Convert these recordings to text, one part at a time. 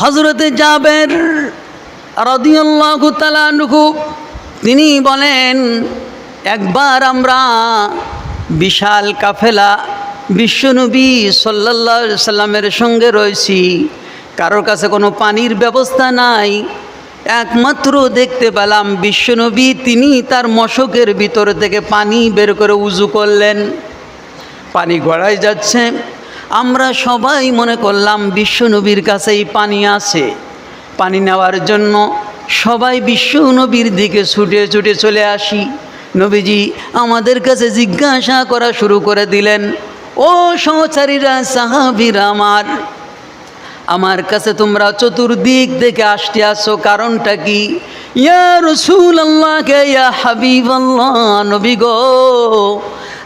হজরতে জাবের রদিয়াল্লাহু তিনি বলেন, একবার আমরা বিশাল কাফেলা বিশ্বনবী আলাইহি সাল্লামের সঙ্গে রয়েছি। কারোর কাছে কোনো পানির ব্যবস্থা নাই। একমাত্র দেখতে পেলাম বিশ্বনবী তিনি তার মশকের ভিতর থেকে পানি বের করে উজু করলেন। পানি গড়াই যাচ্ছে। আমরা সবাই মনে করলাম বিশ্বনবীর কাছেই পানি আছে। পানি নেওয়ার জন্য সবাই বিশ্বনবীর দিকে ছুটে ছুটে চলে আসি। নবীজি আমাদের কাছে জিজ্ঞাসা করা শুরু করে দিলেন, ও সহচারীরা, সাহাবিরা আমার আমার কাছে তোমরা চতুর্দিক থেকে আসতে আসো, কারণটা কি? ইয়া রসুল আল্লাহকে ইয়া হাবিব আল্লাহ নবী গো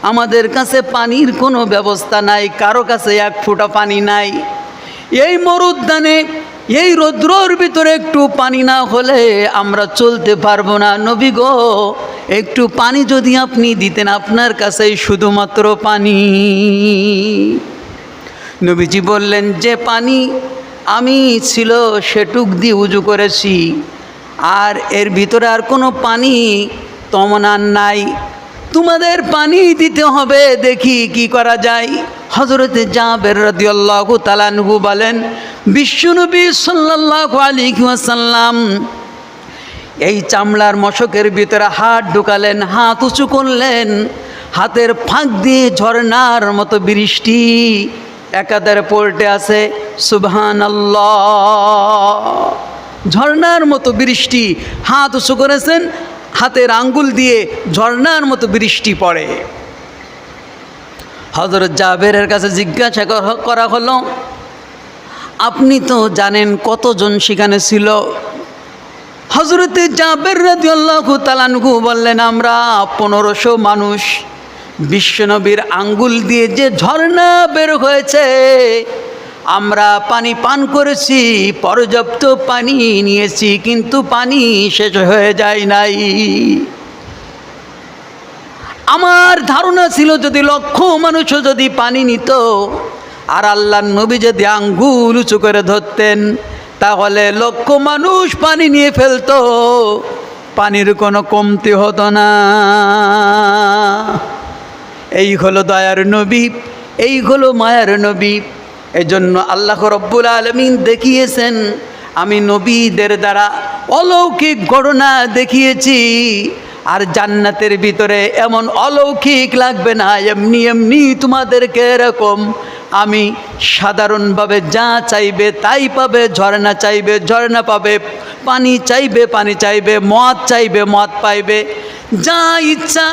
আমাদের কাছে পানির কোনো ব্যবস্থা নাই, কারও কাছে এক ফোঁটা পানি নাই। এই মরুদ্যানে, এই রৌদ্রর ভিতরে একটু পানি না হলে আমরা চলতে পারব না। নবী গো, একটু পানি যদি আপনি দিতেন আপনার কাছেই শুধুমাত্র পানি। নবীজি বললেন, যে পানি আমি ছিল সেটুক দিয়ে উজু করেছি, আর এর ভিতরে আর কোনো পানি তমন আর নাই। তোমাদের পানি দিতে হবে। দেখি কি করা যায়। হজরতে জাবের রদিয়াল্লাহু তালানহু বলেন, বিশ্বনবী সাল্লাল্লাহু আলাইহি ওয়াসাল্লাম এই চামড়ার মশকের ভিতরে হাত ঢুকালেন, হাত উঁচু করলেন। হাতের ফাঁক দিয়ে ঝর্ণার মতো বৃষ্টি একাধারে পল্টে আছে। সুবহান ঝর্ণার মতো বৃষ্টি, হাত উঁচু করেছেন হাতের আঙ্গুল দিয়ে ঝর্ণার মতো বৃষ্টি পড়ে। হজরত জাবেরের কাছে জিজ্ঞাসা করা- হলো, আপনি তো জানেন কতজন সেখানে ছিল? হজরতে জাবের রাদিয়াল্লাহু তালানহু বললেন, আমরা পনেরোশো মানুষ। বিশ্বনবীর আঙ্গুল দিয়ে যে ঝর্ণা বের হয়েছে আমরা পানি পান করেছি, পর্যাপ্ত পানি নিয়েছি, কিন্তু পানি শেষ হয়ে যায় নাই। আমার ধারণা ছিল যদি লক্ষ মানুষও যদি পানি নিত, আর আল্লাহর নবী যদি আঙ্গুল উঁচু করে ধরতেন, তাহলে লক্ষ মানুষ পানি নিয়ে ফেলতো। পানির কোনো কমতি হতো না। এই হলো দয়ার নবী, এই হলো মায়ার নবী। এজন্য আল্লাহ রব্বুল আলমিন দেখিয়েছেন, আমি নবীদের দ্বারা অলৌকিক ঘটনা দেখিয়েছি, আর জান্নাতের ভিতরে এমন অলৌকিক লাগবে না, এমনি এমনি তোমাদেরকে এরকম। আমি সাধারণভাবে যা চাইবে তাই পাবে, ঝর্ণা চাইবে, ঝর্ণা পাবে, পানি চাইবে পানি চাইবে, মদ চাইবে, মদ পাইবে। যা ইচ্ছা,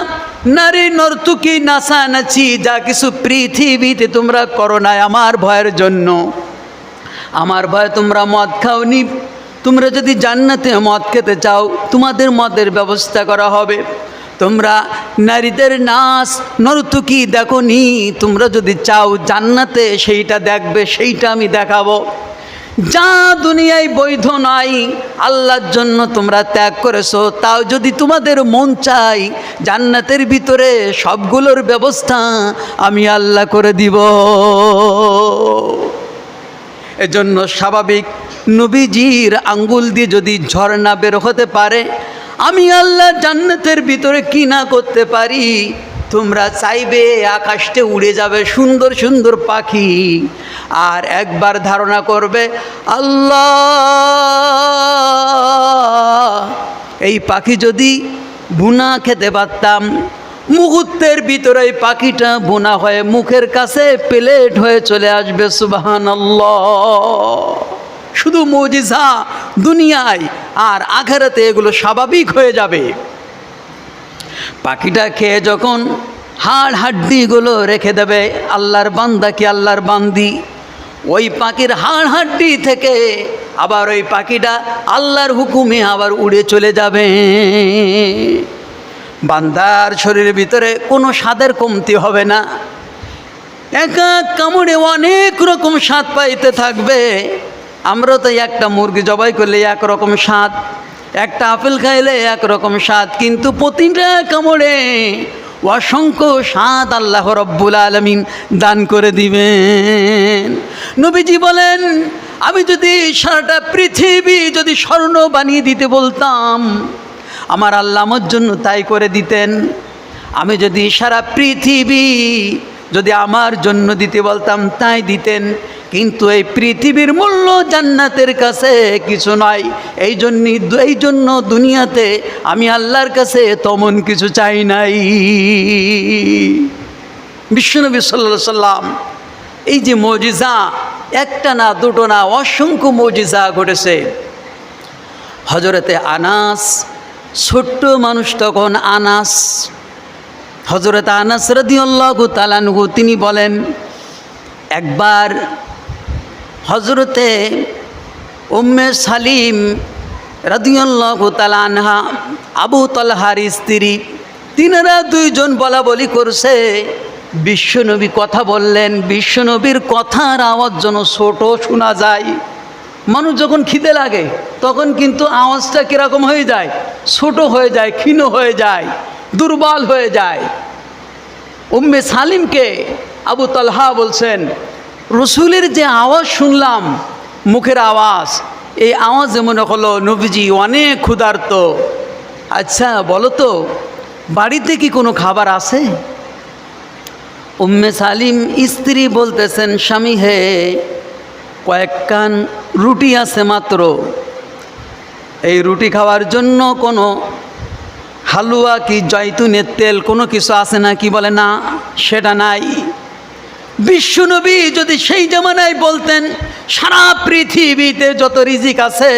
নারী নর্তুকি নাচানাচি যা কিছু পৃথিবীতে তোমরা করো না আমার ভয়ের জন্য। আমার ভয়ে তোমরা মদ খাওনি। তোমরা যদি জান্নাতে মদ খেতে চাও, তোমাদের মদের ব্যবস্থা করা হবে। তোমরা নারীদের নাচ নর্তুকি দেখো নি তোমরা যদি চাও জান্নাতে সেইটা দেখবে, সেইটা আমি দেখাবো। যা দুনিয়ায় বৈধ নাই, আল্লাহর জন্য তোমরা ত্যাগ করেছ, তাও যদি তোমাদের মন চাই, জান্নাতের ভিতরে সবগুলোর ব্যবস্থা আমি আল্লাহ করে দিব। এজন্য স্বাভাবিক নবীজির আঙ্গুল দিয়ে যদি ঝর্ণা বের হতে পারে, আমি আল্লাহ জান্নাতের ভিতরে কি না করতে পারি তোমরা চাইবে আকাশতে উড়ে যাবে সুন্দর সুন্দর পাখি, আর একবার ধারণা করবে, আল্লাহ! এই পাখি যদি বুনা খেতে পারতাম, মুহূর্তের ভিতরে পাখিটা বোনা হয়ে মুখের কাছে প্লেট হয়ে চলে আসবে সুবাহান শুধু মজিজা দুনিয়ায়, আর আখেরাতে এগুলো স্বাভাবিক হয়ে যাবে। পাখিটা খেয়ে যখন হাড় হাড্ডিগুলো রেখে দেবে, আল্লাহর বান্দা কি আল্লাহর বান্দি? ওই পাখির হাড় হাড্ডি থেকে আবার ওই পাখিটা আল্লাহর হুকুমে আবার উড়ে চলে যাবে। বান্দার শরীরের ভিতরে কোনো স্বাদের কমতি হবে না। এক এক কামড়ে অনেক রকম স্বাদ পাইতে থাকবে। আমরা তো একটা মুরগি জবাই করলে একরকম স্বাদ। একটা আপেল খাইলে একরকম স্বাদ, কিন্তু প্রতিটা কামড়ে অসংখ্য স্বাদ আল্লাহ রব্বুল আলমিন দান করে দিবেন। নবীজি বলেন, আমি যদি সারাটা পৃথিবী যদি স্বর্ণ বানিয়ে দিতে বলতাম, আমার আল্লাহ আমার জন্য তাই করে দিতেন। আমি যদি সারা পৃথিবী যদি আমার জন্য দিতে বলতাম, তাই দিতেন। কিন্তু এই পৃথিবীর মূল্য জান্নাতের কাছে কিছু নয় এই জন্যই এই জন্য দুনিয়াতে আমি আল্লাহর কাছে তেমন কিছু চাই নাই। বিশ্বনবী সাল্লা সাল্লাম, এই যে মজিজা, একটা না, দুটো না, অসংখ্য মজিজা ঘটেছে। হজরতে আনাস, ছোট্ট মানুষ তখন আনাস। হজরত আনাস রদিউল্লাহ তালানহু তিনি বলেন, একবার হজরতে উম্মে সালিম রদিউল্লাহ তালানহা আবু তলহার স্ত্রী, তিনারা দুইজন বলা বলি করছে, বিশ্বনবী কথা বললেন, বিশ্বনবীর কথার আওয়াজ যেন ছোট শোনা যায়। মানুষ যখন খিদে লাগে, তখন কিন্তু আওয়াজটা কীরকম হয়ে যায়? ছোট হয়ে যায়, ক্ষীণ হয়ে যায়, দুর্বল হয়ে যায়। উম্মে সালিমকে আবু তালহা বলছেন রসুলের যে আওয়াজ শুনলাম, মুখের আওয়াজ, এই আওয়াজে মনে হলো নবীজি অনেক ক্ষুধার্ত। আচ্ছা বলো তো, বাড়িতে কি কোনো খাবার আছে? উম্মে সালিম স্ত্রী বলতেছেন, স্বামী হে, কয়েক কান রুটি আছে মাত্র। এই রুটি খাওয়ার জন্য কোনো হালুয়া কি জয়তুনের তেল কোনো কিছু আছে না কি বলে, না, সেটা নাই। বিশ্বনবী যদি সেই জামানায় বলতেন, সারা পৃথিবীতে যত রিজিক আছে,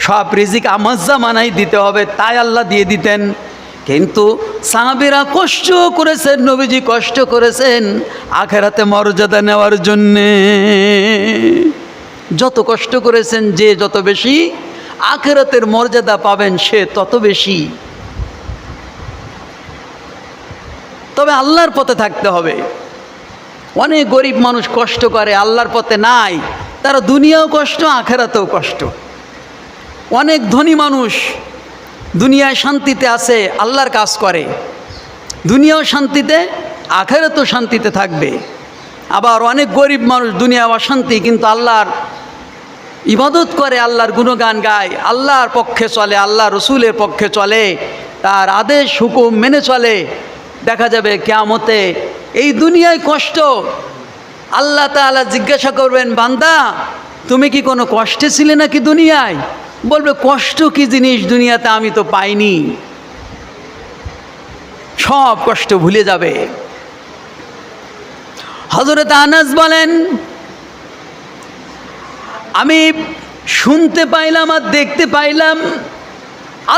সব রিজিক আমার জামানায় দিতে হবে, তাই আল্লাহ দিয়ে দিতেন। কিন্তু সাহাবিরা কষ্ট করেছেন, নবীজি কষ্ট করেছেন আখেরাতে মর্যাদা নেওয়ার জন্যে। যত কষ্ট করেছেন, যে যত বেশি, আখেরাতের মর্যাদা পাবেন সে তত বেশি। তবে আল্লাহর পথে থাকতে হবে। অনেক গরিব মানুষ কষ্ট করে, আল্লাহর পথে নাই। তারা দুনিয়াও কষ্ট, আখেরাতেও কষ্ট। অনেক ধনী মানুষ দুনিয়ায় শান্তিতে আছে, আল্লাহর কাজ করে। দুনিয়াও শান্তিতে, আখেরাতেও শান্তিতে থাকবে। আবার অনেক গরিব মানুষ দুনিয়া অশান্তি, কিন্তু আল্লাহর ইবাদত করে, আল্লাহর গুণগান গায়। আল্লাহর পক্ষে চলে আল্লাহ রসুলের পক্ষে চলে। তার আদেশ, হুকুম মেনে চলে। দেখা যাবে কেয়ামতে এই দুনিয়ায় কষ্ট। আল্লাহ তাআলা জিজ্ঞাসা করবেন, বান্দা, তুমি কি কোনো কষ্টে ছিলে নাকি দুনিয়ায়? বলবে, কষ্ট কি জিনিস দুনিয়াতে আমি তো পাইনি। সব কষ্ট ভুলে যাবে। হজরত আনাস বলেন, আমি শুনতে পাইলাম আর দেখতে পাইলাম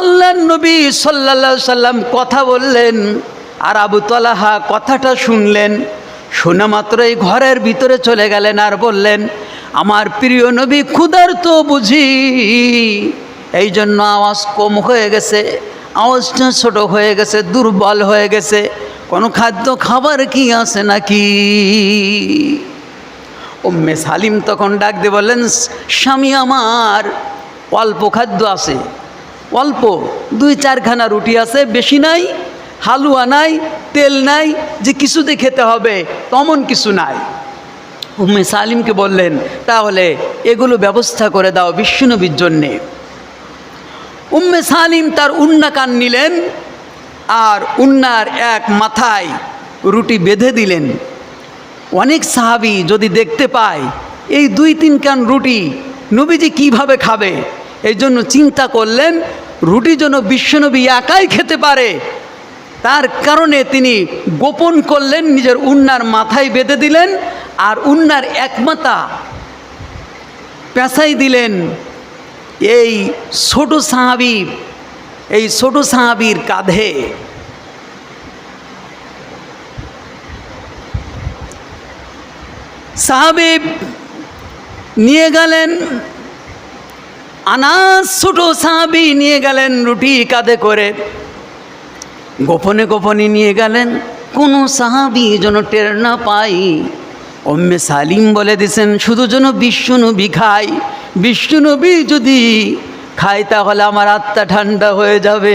আল্লাহ নবী সাল্লা সাল্লাম কথা বললেন আর আবু তলাহা কথাটা শুনলেন শোনা মাত্রই ঘরের ভিতরে চলে গেলেন আর বললেন, আমার প্রিয় নবী ক্ষুধার তো বুঝি এই জন্য আওয়াজ কম হয়ে গেছে, আওয়াজটা ছোট হয়ে গেছে, দুর্বল হয়ে গেছে, কোনো খাদ্য খাবার কি আছে নাকি? উম্মে সালিম তখন ডাক দিয়ে বললেন, স্বামী আমার, অল্প খাদ্য আছে, অল্প দুই চারখানা রুটি আছে, বেশি নাই? হালুয়া নাই, তেল নাই, যে কিছুতে খেতে হবে, তেমন কিছু নাই। উম্মে সালিমকে বললেন, তাহলে এগুলো ব্যবস্থা করে দাও বিশ্বনবীর জন্যে। উম্মে সালিম তার উন্না কান নিলেন, আর উন্নার এক মাথায় রুটি বেঁধে দিলেন। অনেক সাহাবি যদি দেখতে পায়, এই দুই তিন কান রুটি নবীজি কীভাবে খাবে? এই জন্য চিন্তা করলেন, রুটি যেন বিশ্বনবী একাই খেতে পারে তার কারণে তিনি গোপন করলেন, নিজের উন্নার মাথায় বেঁধে দিলেন আর উন্নার এক মাথা পেঁচাই দিলেন। এই ছোট সাহাবি, এই ছোট সাহাবির কাঁধে। সাহাবিব নিয়ে গেলেন, আনাস ছোট সাহাবি নিয়ে গেলেন রুটি কাঁধে করে। গোপনে গোপনে নিয়ে গেলেন। কোনো সাহাবি যেন টের না পাই অম্মে সালিম বলে দিছেন, শুধু যেন বিশ্বনবী খাই। বিশ্বনবী যদি খাই তাহলে আমার আত্মা ঠান্ডা হয়ে যাবে।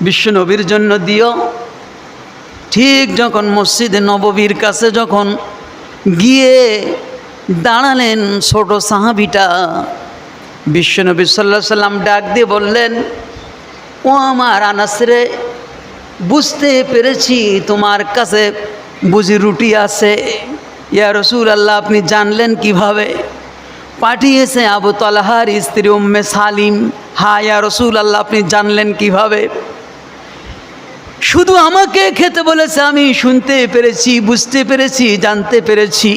বিশ্বনবীর জন্য দিও। ঠিক যখন মসজিদে নববীর কাছে যখন গিয়ে দাঁড়ালেন ছোট সাহাবিটা বিশ্বনবী সাল্লাহ সাল্লাম ডাক দিয়ে বললেন ও আমার আনাসরে, বুঝতে পেরেছি তোমার কাছে বুঝি রুটি আছে। ইয়া রসুল আল্লাহ আপনি জানলেন কীভাবে? পাঠিয়েছে আবু তলাহার স্ত্রী উম্মে সালিম। হা ইয়া রসুল আল্লাহ আপনি জানলেন কীভাবে? শুধু আমাকে খেতে বলেছে, আমি শুনতে পেরেছি, বুঝতে পেরেছি, জানতে পেরেছি।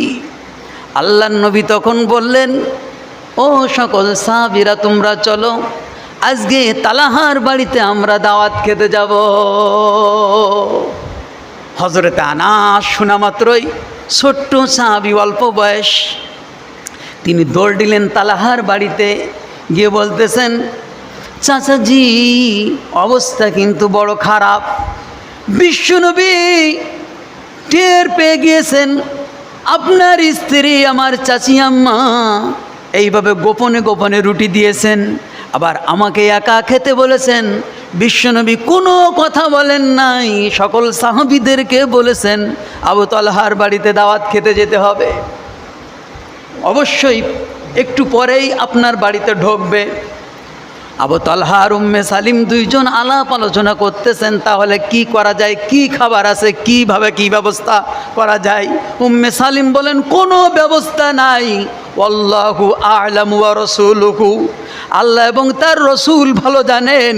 আল্লাহ নবী তখন বললেন, ও সকল সাহাবিরা, তোমরা চলো। আজকে তালাহার বাড়িতে আমরা দাওয়াত খেতে যাব। হজরতে আনাস শোনা মাত্রই ছোট্ট সাহাবি, অল্প বয়স। তিনি দৌড় দিলেন তালাহার বাড়িতে, গিয়ে বলতেছেন, চাচাজি, অবস্থা কিন্তু বড় খারাপ। বিশ্বনবী টের পেয়ে গিয়েছেন। আপনার স্ত্রী, আমার চাচি আম্মা, এইভাবে গোপনে গোপনে রুটি দিয়েছেন। আবার আমাকে একা খেতে বলেছেন। বিশ্বনবী কোনো কথা বলেন নাই। সকল সাহাবিদেরকে বলেছেন, আবু তলহার বাড়িতে দাওয়াত খেতে যেতে হবে। অবশ্যই একটু পরেই আপনার বাড়িতে ঢুকবে। আবু তালহার উম্মে সালিম দুইজন আলাপ আলোচনা করতেছেন, তাহলে কি করা যায়? কি খাবার আছে? কীভাবে কি ব্যবস্থা করা যায়? উম্মে সালিম বলেন, কোনো ব্যবস্থা নাই। অল্লাহু আলাম ওয়া রসুলহু। আল্লাহ এবং তার রসুল ভালো জানেন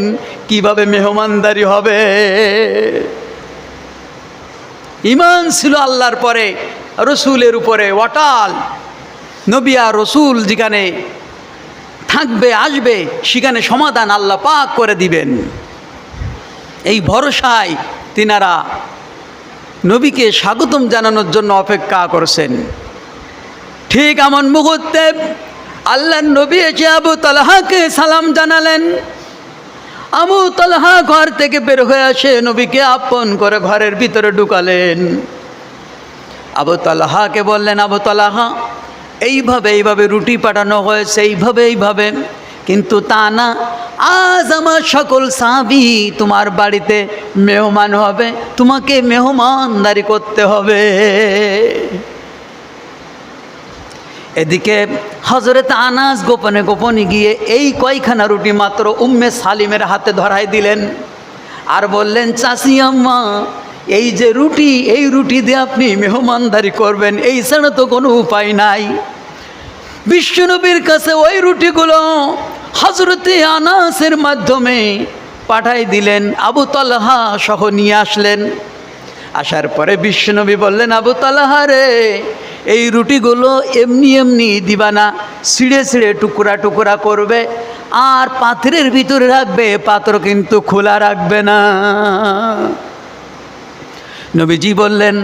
কীভাবে মেহমানদারি হবে। ইমান ছিল আল্লাহর পরে, রসুলের উপরে ওয়াটাল নবিয়া রসুল যেখানে থাকবে, আসবে, সেখানে সমাধান আল্লাহ পাক করে দিবেন। এই ভরসায় তিনারা নবীকে স্বাগতম জানানোর জন্য অপেক্ষা করছেন। ঠিক এমন মুহূর্তে আল্লাহ নবী এসে আবু তালহাকে সালাম জানালেন। আবু তালহা ঘর থেকে বের হয়ে আসে নবীকে আপন করে ঘরের ভিতরে ঢুকালেন। আবু তালহাকে বললেন, আবু তালাহা এইভাবে এইভাবে রুটি পাঠানো হয়েছে, এইভাবে এইভাবে। কিন্তু তা না, আজ আমার সকল সাবি তোমার বাড়িতে মেহমান হবে, তোমাকে মেহমানদারি করতে হবে। এদিকে হজরত আনাস গোপনে গোপনে গিয়ে এই কয়খানা রুটি মাত্র উম্মে সালিমের হাতে ধরাই দিলেন। আর বললেন চাষি আম্মা এই যে রুটি, এই রুটি দিয়ে আপনি মেহমানদারি করবেন, এই ছাড়া তো কোনো উপায় নাই। বিশ্বনবীর কাছে ওই রুটিগুলো হজরতে আনাসের মাধ্যমে পাঠাই দিলেন, আবু তালহা সহ নিয়ে আসলেন। আসার পরে বিশ্বনবী বললেন, আবু তালহা রে, এই রুটিগুলো এমনি এমনি দিবা না ছিঁড়ে ছিঁড়ে টুকরা টুকরা করবে, আর পাত্রের ভিতরে রাখবে পাত্র কিন্তু খোলা রাখবে না। নবীজি বললেন,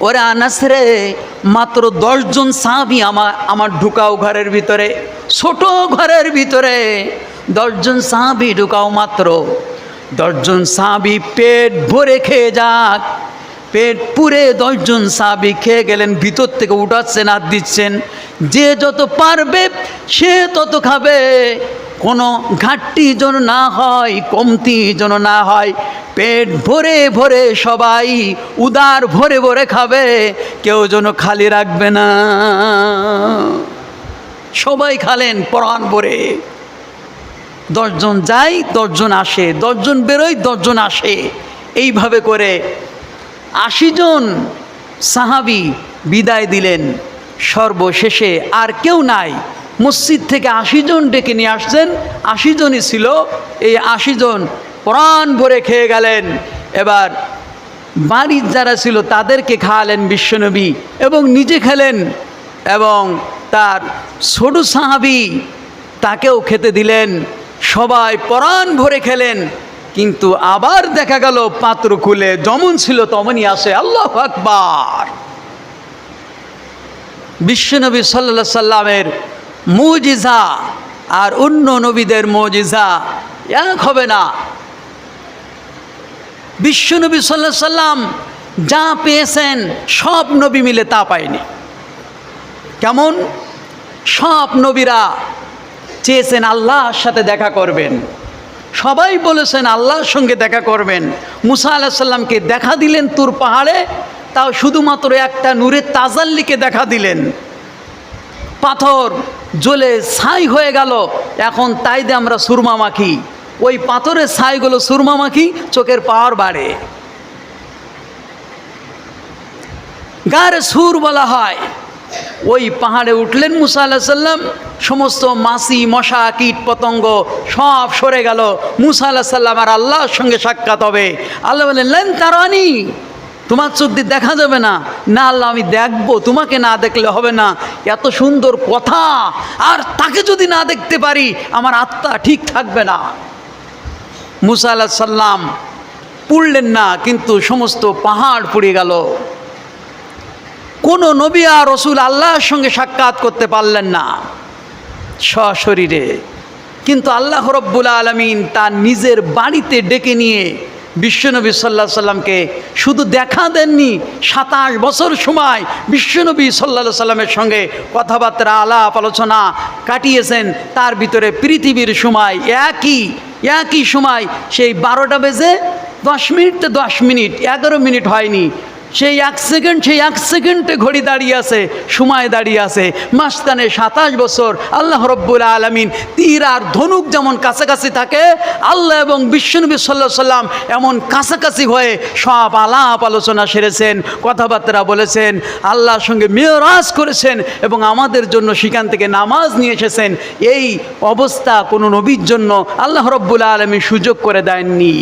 ওরে আনাস রে, মাত্র দশজন সাহাবি আমার আমার ঢুকাও ঘরের ভিতরে, ছোট ঘরের ভিতরে। দশজন সাহাবি ঢুকাও মাত্র। দশজন সাহাবি পেট ভরে খেয়ে যাক। পেট পুরে দশজন সাহাবি খেয়ে গেলেন, ভিতর থেকে উঠাচ্ছেন আর দিচ্ছেন। যে যত পারবে, সে তত খাবে। কোনো ঘাটতি যেন না হয়, কমতি যেন না হয় পেট ভরে ভরে সবাই উদার ভরে ভরে খাবে, কেউ যেন খালি রাখবে না। সবাই খালেন পরাণ ভরে। দশজন যায়, দশজন আসে, দশজন বেরোয়, দশজন আসে। এইভাবে করে আশি জন সাহাবি বিদায় দিলেন। সর্বশেষে আর কেউ নাই। মসজিদ থেকে আশি জন ডেকে নিয়ে আসছেন। আশি জনই ছিল। এই আশি জন প্রাণ ভরে খেয়ে গেলেন। এবার বাড়ির যারা ছিল তাদেরকে খাওয়ালেন বিশ্বনবী এবং নিজে খেলেন এবং তার ছোট সাহাবি তাকেও খেতে দিলেন। সবাই পরাণ ভরে খেলেন, কিন্তু আবার দেখা গেল পাত্র খুলে যেমন ছিল তমনই আসে, আল্লাহ আকবার। বিশ্বনবী সাল্লা সাল্লামের মুজিজা আর অন্য নবীদের মজিজা এক হবে না। বিশ্বনবী সাল্লাহ সাল্লাম যা পেয়েছেন, সব নবী মিলে তা পায়নি। কেমন? সব নবীরা চেয়েছেন আল্লাহর সাথে দেখা করবেন। সবাই বলেছেন আল্লাহর সঙ্গে দেখা করবেন। মুসা আল্লাহ সাল্লামকে দেখা দিলেন তুর পাহাড়ে, তাও শুধুমাত্র একটা নূরের তাজাল্লিকে দেখা দিলেন। পাথর জ্বলে ছাই হয়ে গেল, এখন তাই দিয়ে আমরা সুরমা মাখি। ওই পাথরের ছাইগুলো সুরমা মাখি চোখের পাওয়ার বাড়ে। গারে সুর বলা হয়। ওই পাহাড়ে উঠলেন মুসা আল্লাহ সাল্লাম সমস্ত মাসি মশা, কীট, পতঙ্গ সব সরে গেল। মুসা আল্লাহ সাল্লাম আর আল্লাহর সঙ্গে সাক্ষাৎ হবে। আল্লাহ বললেন, লেন তারানি, তোমার চোখ দিয়ে দেখা যাবে না। না আল্লাহ, আমি দেখব, তোমাকে না দেখলে হবে না। এত সুন্দর কথা, আর তাকে যদি না দেখতে পারি, আমার আত্মা ঠিক থাকবে না। মুসা আল্লাহ সাল্লাম পুড়লেন না, কিন্তু সমস্ত পাহাড় পুড়ে গেল। কোনো নবী আর রসুল আল্লাহর সঙ্গে সাক্ষাৎ করতে পারলেন না সশরীরে। কিন্তু আল্লাহ রব্বুল আলমিন তার নিজের বাড়িতে ডেকে নিয়ে বিশ্বনবী সাল্লাহ সাল্লামকে শুধু দেখা দেননি, সাতাশ বছর সময় বিশ্বনবী সাল্লা সাল্লামের সঙ্গে কথাবার্তা আলাপ আলোচনা কাটিয়েছেন। তার ভিতরে পৃথিবীর সময় একই একই সময় সেই বারোটা বেজে দশ মিনিট তো দশ মিনিট এগারো মিনিট হয়নি। সেই এক সেকেন্ড, সেই এক সেকেন্ডে ঘড়ি দাঁড়িয়ে আছে, সময় দাঁড়িয়ে আছে। মাঝখানে সাতাশ বছর, আল্লাহ রব্বুল আলমিন তীর আর ধনুক যেমন কাছাকাছি থাকে, আল্লাহ এবং বিশ্বনবী সাল্লাহ সাল্লাম এমন কাছাকাছি হয়ে সব আলাপ আলোচনা সেরেছেন, কথাবার্তা বলেছেন, আল্লাহর সঙ্গে মেয়রাজ করেছেন এবং আমাদের জন্য সেখান থেকে নামাজ নিয়ে এসেছেন। এই অবস্থা কোনো নবীর জন্য আল্লাহ রব্বুল আলমী সুযোগ করে দেননি।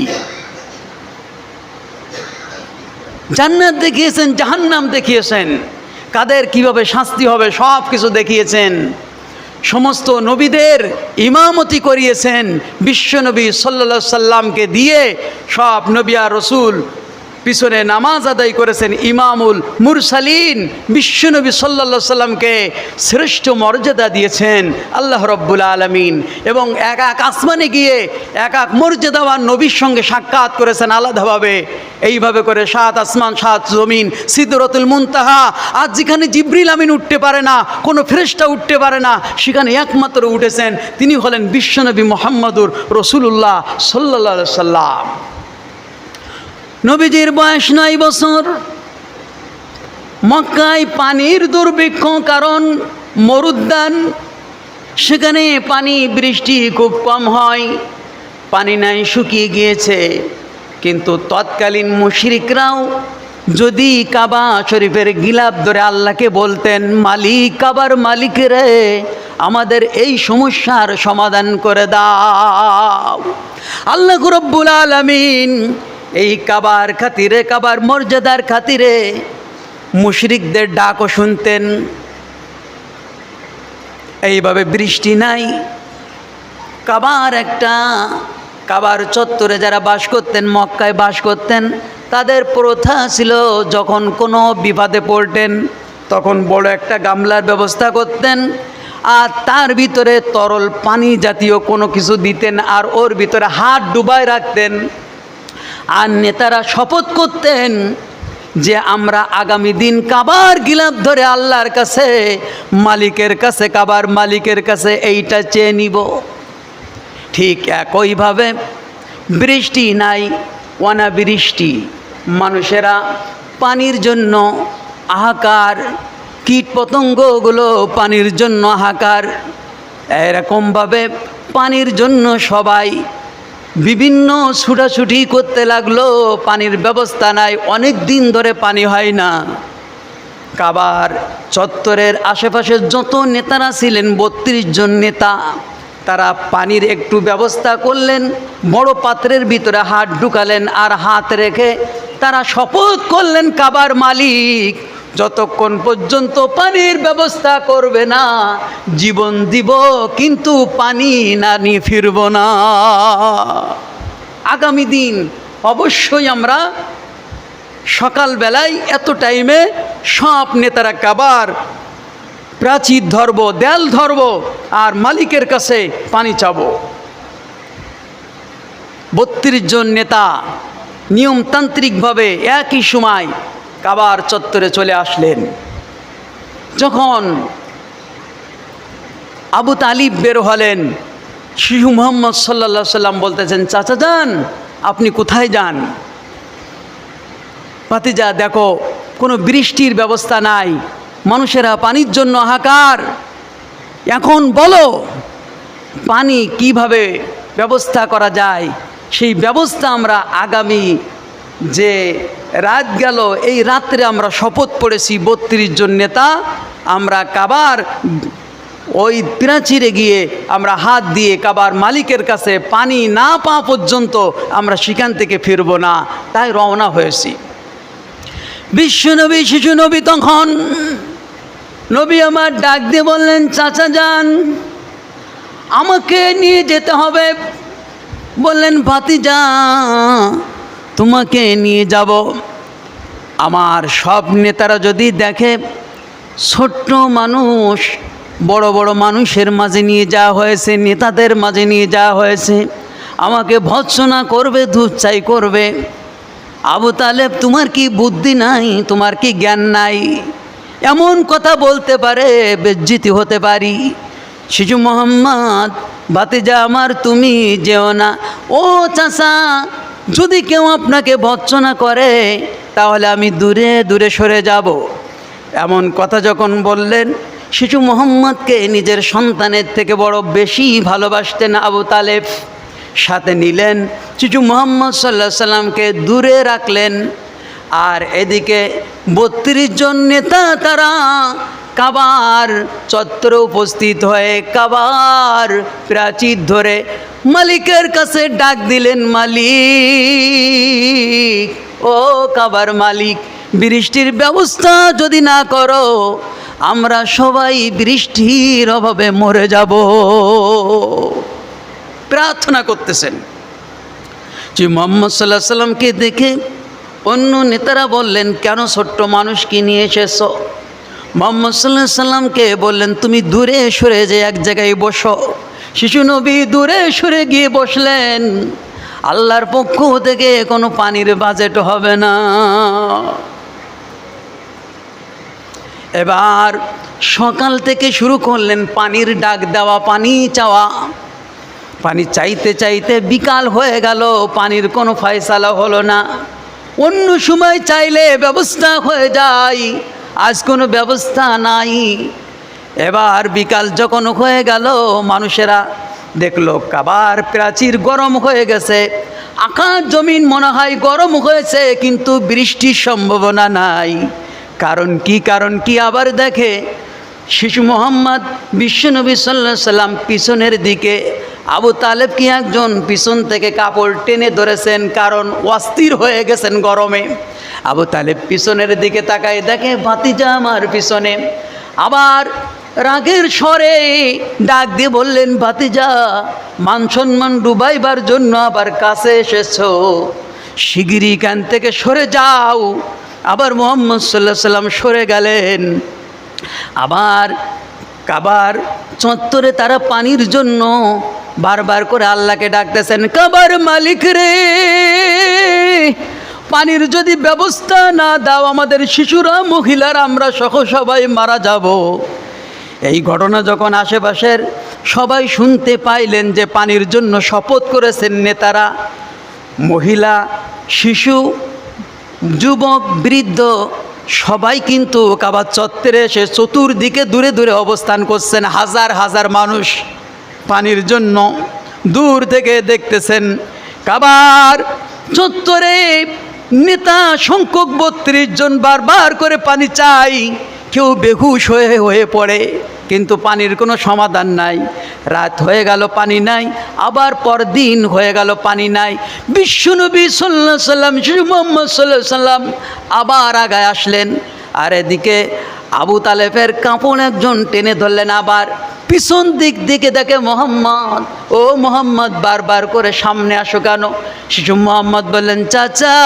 জান্নাত দেখিয়েছেন, জাহান্নাম দেখিয়েছেন। কাদের কীভাবে শাস্তি হবে, সব কিছু দেখিয়েছেন। সমস্ত নবীদের ইমামতি করিয়েছেন বিশ্বনবী সাল্লা সাল্লামকে দিয়ে সব নবিয়া রসুল পিছনে নামাজ আদায় করেছেন ইমামুল মুরসালিন। বিশ্বনবী সাল্লা সাল্লামকে শ্রেষ্ঠ মর্যাদা দিয়েছেন আল্লাহ রব্বুল আলমিন। এবং এক এক আসমানে গিয়ে এক এক মর্যাদাবান নবীর সঙ্গে সাক্ষাৎ করেছেন আলাদাভাবে। এইভাবে করে সাত আসমান, সাত জমিন সিদ্ধরতুল মুনতাহা, আজ যেখানে জিব্রিল আমিন উঠতে পারে না, কোনো ফেরেস্তা উঠতে পারে না, সেখানে একমাত্র উঠেছেন, তিনি হলেন বিশ্বনবী মোহাম্মদুর রসুল্লাহ সাল্লা সাল্লাম। নবীজির বয়স নয় বছর। মক্কায় পানির দুর্ভিক্ষ কারণ মরুদ্যান। সেখানে পানি বৃষ্টি খুব কম হয়, পানি নাই শুকিয়ে গিয়েছে। কিন্তু তৎকালীন মুশরিকরাও যদি কাবা শরীফের গিলাপ ধরে আল্লাহকে বলতেন, মালিক, কাবার মালিক রে, আমাদের এই সমস্যার সমাধান করে দাও। আল্লাহ রব্বুল আলমিন এই কাবার খাতিরে, কাবার মর্যাদার খাতিরে মুশরিকদের ডাকও শুনতেন। এইভাবে বৃষ্টি নাই। কাবার একটা, কাবার চত্বরে যারা বাস করতেন, মক্কায় বাস করতেন, তাদের প্রথা ছিল যখন কোনো বিপদে পড়তেন, তখন বড় একটা গামলার ব্যবস্থা করতেন আর তার ভিতরে তরল পানি জাতীয় কোনো কিছু দিতেন আর ওর ভিতরে হাত ডুবায় রাখতেন। আর নেতারা শপথ করতেন যে আমরা আগামী দিন কাবার গিলাপ ধরে আল্লাহর কাছে, মালিকের কাছে, কাবার মালিকের কাছে এইটা চেয়ে নিব। ঠিক একইভাবে বৃষ্টি নাই, অনাবৃষ্টি। মানুষেরা পানির জন্য হাহাকার কীট পতঙ্গগুলো পানির জন্য হাহাকার এরকমভাবে পানির জন্য সবাই বিভিন্ন ছুটাছুটি করতে লাগল, পানির ব্যবস্থা নাই, অনেক দিন ধরে পানি হয় না। কাবার চত্বরের আশেপাশে যত নেতারা ছিলেন, বত্রিশ জন নেতা, তারা পানির একটু ব্যবস্থা করলেন, বড় পাত্রের ভিতরে হাত ঢুকালেন আর হাত রেখে তারা শপথ করলেন, কাবার মালিক যতক্ষণ পর্যন্ত পানির ব্যবস্থা করবে না, জীবন দিব, কিন্তু পানি না নিয়ে ফিরব না। আগামী দিন অবশ্যই আমরা সকালবেলায় এত টাইমে সব নেতারা কাবার, প্রাচীর ধরব, দেয়াল ধরব, আর মালিকের কাছে পানি চাব। বত্রিশ জন নেতা নিয়মতান্ত্রিকভাবে একই সময় কাবার চত্বরে চলে আসলেন। যখন আবু তালিব বের হলেন, শিশু মোহাম্মদ সাল্লা সাল্লাম বলতেছেন, চাচা যান আপনি কোথায় যান? ভাতিজা, দেখো, কোনো বৃষ্টির ব্যবস্থা নাই। মানুষেরা পানির জন্য হাহাকার। এখন বলো, পানি কীভাবে ব্যবস্থা করা যায়? সেই ব্যবস্থা আমরা আগামী যে রাত গেল, এই রাত্রে আমরা শপথ পড়েছি বত্রিশ জন নেতা। আমরা কাবার ওই প্রাচীরে গিয়ে আমরা হাত দিয়ে কাবার মালিকের কাছে পানি না পাওয়া পর্যন্ত আমরা সেখান থেকে ফিরবো না, তাই রওনা হয়েছি। বিশ্বনবী শিশু নবী তখন নবী আমার ডাক দিয়ে বললেন, চাচা যান, আমাকে নিয়ে যেতে হবে। বললেন, ভাতিজা তোমাকে নিয়ে যাব। আমার সব নেতারা যদি দেখে, ছোট্ট মানুষ, বড় বড় মানুষের মাঝে নিয়ে যাওয়া হয়েছে, নেতাদের মাঝে নিয়ে যাওয়া হয়েছে, আমাকে ভৎসনা করবে দুচ্ছাই করবে। আবু তালেব, তোমার কি বুদ্ধি নাই? তোমার কি জ্ঞান নাই? এমন কথা বলতে পারে, বেজ্জিতি হতে পারি। শিশু মোহাম্মদ বাতিজা আমার, তুমি যেও না। ও চাষা যদি কেউ আপনাকে ভৎসনা করে, তাহলে আমি দূরে দূরে সরে যাব। এমন কথা যখন বললেন, শিশু মোহাম্মদকে নিজের সন্তানের থেকে বড় বেশি ভালোবাসতেন আবু তালেব। সাথে নিলেন, শিশু মোহাম্মদ সাল্লাহ সাল্লামকে দূরে রাখলেন। আর এদিকে বত্রিশ জন নেতা, তারা কাবার চত্বরে উপস্থিত হয়ে, কাবার প্রাচীর ধরে মালিকের কাছে ডাক দিলেন, মালিক, ও কাবার মালিক, বৃষ্টির ব্যবস্থা যদি না করো, আমরা সবাই বৃষ্টির অভাবে মরে যাব। প্রার্থনা করতেছেন। যে মোহাম্মদ সাল্লাহ সাল্লামকে দেখে অন্য নেতারা বললেন, কেন ছোট্ট মানুষকে নিয়ে এসেছ? মোহাম্মদ সাল্লাহ সাল্লামকে বললেন, তুমি দূরে সরে যে এক জায়গায় বসো। শিশু নবী দূরে সরে গিয়ে বসলেন। আল্লাহর পক্ষ থেকে কোনো পানির বাজেট হবে না। এবার সকাল থেকে শুরু করলেন পানির ডাক দেওয়া, পানি চাওয়া। পানি চাইতে চাইতে বিকাল হয়ে গেল, পানির কোনো ফয়সালা হলো না। অন্য সময় চাইলে ব্যবস্থা হয়ে যায়, আজ কোনো ব্যবস্থা নাই। এবার বিকাল যখন হয়ে গেল, মানুষেরা দেখল, কাবার প্রাচীর গরম হয়ে গেছে। আকাশ জমিন মনে হয় গরম হয়েছে, কিন্তু বৃষ্টির সম্ভাবনা নাই। কারণ কি কারণ কি আবার দেখে? শিশু মোহাম্মদ বিশ্বনবী সাল্লাহ সাল্লাম পিছনের দিকে, আবু তালেব কি একজন পিছন থেকে কাপড় টেনে ধরেছেন, কারণ অস্থির হয়ে গেছেন গরমে। আবু তালেব পিছনের দিকে তাকায় দেখে, ভাতিজা আমার পিছনে। আবার রাগের স্বরে ডাক দিয়ে বললেন, ভাতিজা, মান সম্মান ডুবাইবার জন্য আবার কাছে এসেছ। শিগিরি কান থেকে সরে যাও। আবার মোহাম্মদ সাল্লাহ সাল্লাম সরে গেলেন। আবার কাবার চত্বরে তারা পানির জন্য বারবার করে আল্লাহকে ডাকতেছেন, কাবার মালিক রে, পানির যদি ব্যবস্থা না দাও, আমাদের শিশুরা, মহিলারা, আমরা সহ সবাই মারা যাব। এই ঘটনা যখন আশেপাশের সবাই শুনতে পাইলেন যে পানির জন্য শপথ করেছেন নেতারা, মহিলা, শিশু, যুবক, বৃদ্ধ, সবাই কিন্তু কাবার চত্বরে এসে চতুর্দিকে দূরে দূরে অবস্থান করছেন। হাজার হাজার মানুষ পানির জন্য দূর থেকে দেখতেছেন কাবার চত্বরে নেতা সংখ্যক বত্রিশ জন বারবার করে পানি চাই। কেউ বেহুশ হয়ে হয়ে পড়ে, কিন্তু পানির কোনো সমাধান নাই। রাত হয়ে গেল, পানি নাই, আবার পরদিন হয়ে গেল, পানি নাই। বিশ্বনবী সাল্লাহ সাল্লাম শিশু মোহাম্মদ সাল্লাহ সাল্লাম আবার আগায় আসলেন। আর এদিকে আবু তালেফের কাপড় একজন টেনে ধরলেন আবার। পিছন দিক দিকে দেখে মোহাম্মদ, ও মোহাম্মদ, বারবার করে সামনে আসো কেন? শিশু মোহাম্মদ বললেন, চাচা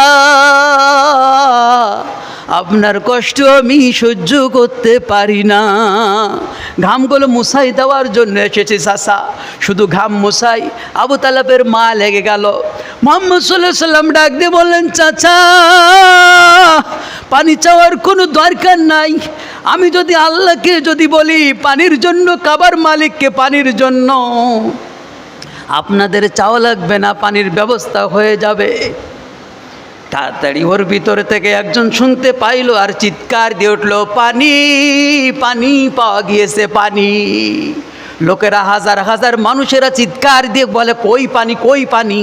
আপনার কষ্ট আমি সহ্য করতে পারি না। ঘামগুলো মুসাই দেওয়ার জন্য এসেছে চাচা। শুধু ঘাম মুসাই আবু তালাবের মা লেগে গেল। মোহাম্মদ সাল্লাম ডাক দিয়ে বললেন, চাচা, পানি চাওয়ার কোনো দরকার নাই। আমি যদি আল্লাহকে যদি বলি, পানির জন্য কাবার মালিককে পানির জন্য। আপনাদের চাওয়া লাগবে না, পানির ব্যবস্থা হয়ে যাবে। তাড়াতাড়ি ওর ভিতরে থেকে একজন শুনতে পাইলো আর চিৎকার দিয়ে উঠল, পানি পানি পাওয়া গিয়েছে, পানি। লোকেরা হাজার হাজার মানুষেরা চিৎকার দিয়ে বলে, কই পানি কই পানি?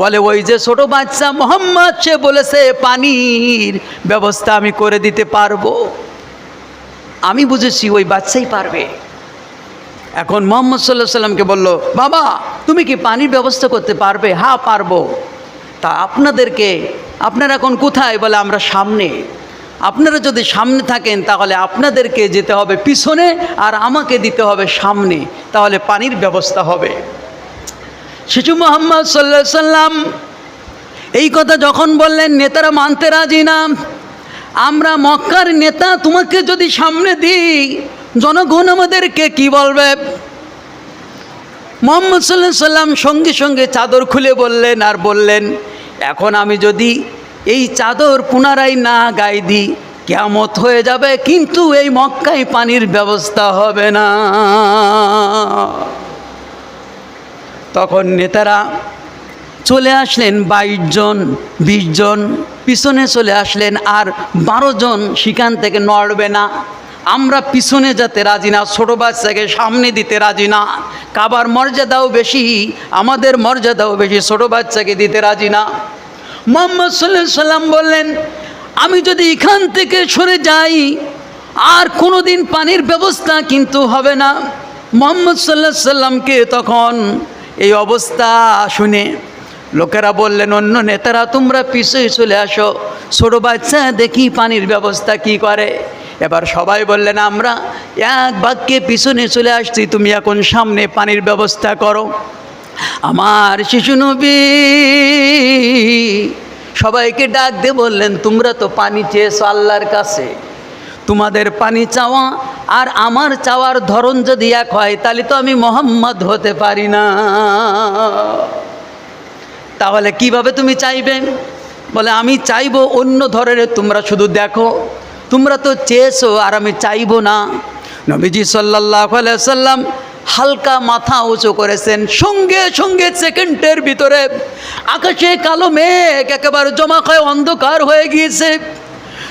বলে, ওই যে ছোট বাচ্চা মোহাম্মদ, সে বলেছে পানির ব্যবস্থা আমি করে দিতে পারব। আমি বুঝেছি ওই বাচ্চাই পারবে। এখন মোহাম্মদ সাল্লাহ সাল্লামকে বলল, বাবা, তুমি কি পানির ব্যবস্থা করতে পারবে? হ্যাঁ পারব। তা আপনাদেরকে, আপনারা এখন কোথায় বলে আমরা সামনে? আপনারা যদি সামনে থাকেন তাহলে আপনাদেরকে যেতে হবে পিছনে আর আমাকে দিতে হবে সামনে, তাহলে পানির ব্যবস্থা হবে। শিশু মোহাম্মদ সাল্লাহ সাল্লাম এই কথা যখন বললেন, নেতারা মানতে রাজি না? আমরা মক্কার নেতা তোমাকে যদি সামনে দিই, জনগণ আমাদেরকে কি বলবে? মোহাম্মদ সাল্লাহ সাল্লাম সঙ্গে সঙ্গে চাদর খুলে বললেন, আর বললেন, এখন আমি যদি এই চাদর পুনরায় না গায়ে দিই কেমত হয়ে যাবে, কিন্তু এই মক্কায় পানির ব্যবস্থা হবে না। তখন নেতারা চলে আসলেন, বাইশ জন, বিশ জন, পিছনে চলে আসলেন, আর বারো জন, সেখান থেকে নড়বে না। আমরা পিছনে যেতে রাজি না, ছোট বাচ্চাকে সামনে দিতে রাজি না। কাবার মর্যাদাও বেশি, আমাদের মর্যাদাও বেশি, ছোট বাচ্চাকে দিতে রাজি না। মোহাম্মদ সাল্লাহ সাল্লাম বললেন, আমি যদি এখান থেকে সরে যাই, আর কোনো দিন পানির ব্যবস্থা কিন্তু হবে না। মোহাম্মদ সাল্লাহ সাল্লামকে তখন এই অবস্থা শুনে লোকেরা বললেন, অন্য নেতারা, তোমরা পিছিয়ে চলে আসো। ছোটো বাচ্চা দেখি পানির ব্যবস্থা কি করে? এবার সবাই বললেন আমরা এক বাক্যে পিছনে চলে আসছি, তুমি এখন সামনে পানির ব্যবস্থা করো। আমার শিশু নবী সবাইকে ডাক দিয়ে বললেন, তোমরা তো পানি চেয়েছো আল্লাহর কাছে। তোমাদের পানি চাওয়া আর আমার চাওয়ার ধরন যদি এক হয়, তাহলে তো আমি মোহাম্মদ হতে পারি না। তাহলে কীভাবে তুমি চাইবে? বলে, আমি চাইব অন্য ধরনের, তোমরা শুধু দেখো। তোমরা তো চেয়েছো আর আমি চাইব না। নবীজি সাল্লাহ সাল্লাম হালকা মাথা উঁচু করেছেন, সঙ্গে সঙ্গে সেকেন্ডের ভিতরে আকাশে কালো মেঘ একেবারে জমা খায় অন্ধকার হয়ে গিয়েছে।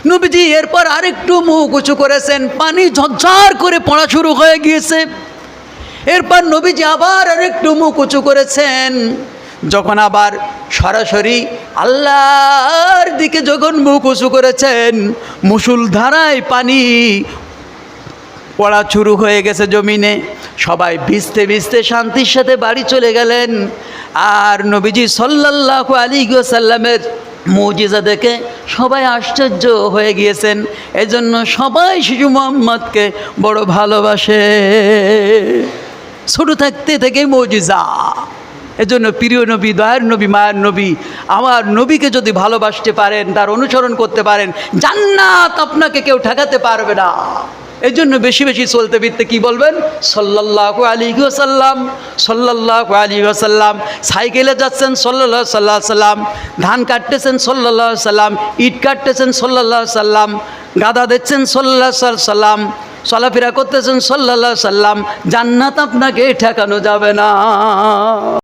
নবীজি এরপর আরেকটু মুখ উঁচু করেছেন, পানি ঝরঝর করে পড়া শুরু হয়ে গিয়েছে। এরপর নবীজি আবার আরেকটু মুখ উঁচু করেছেন। যখন আবার সরাসরি আল্লাহর দিকে যখন মুখ উঁচু করেছেন, মুসুল ধারায় পানি পড়া শুরু হয়ে গেছে জমিনে। সবাই ভিজতে ভিজতে শান্তির সাথে বাড়ি চলে গেলেন। আর নবীজি সাল্লাহ আলী সাল্লামের মৌজিজা দেখে সবাই আশ্চর্য হয়ে গিয়েছেন। এজন্য সবাই শিশু মোহাম্মদকে বড় ভালোবাসে। ছোট থাকতে থেকে মৌজিজা। এজন্য প্রিয় নবী, দয়ার নবী, মায়ের নবী, আমার নবীকে যদি ভালোবাসতে পারেন, তার অনুসরণ করতে পারেন, জান্নাত আপনাকে কেউ ঠেকাতে পারবে না। এই জন্য বেশি বেশি চলতে ফিরতে কী বলবেন? সল্লাহ আলী সাল্লাম সল্লাহ আলী সাল্লাম সাইকেলে যাচ্ছেন সল্লাহ সাল্লাহ সাল্লাম ধান কাটতেছেন সল্লাহ সাল্লাম ইট কাটতেছেন সল্লাহ সাল্লাম গাদা দিচ্ছেন সল্লাহ সাল্লাম চলাফেরা করতেছেন সল্লাহ সাল্লাম জান্নাত আপনাকে ঠেকানো যাবে না।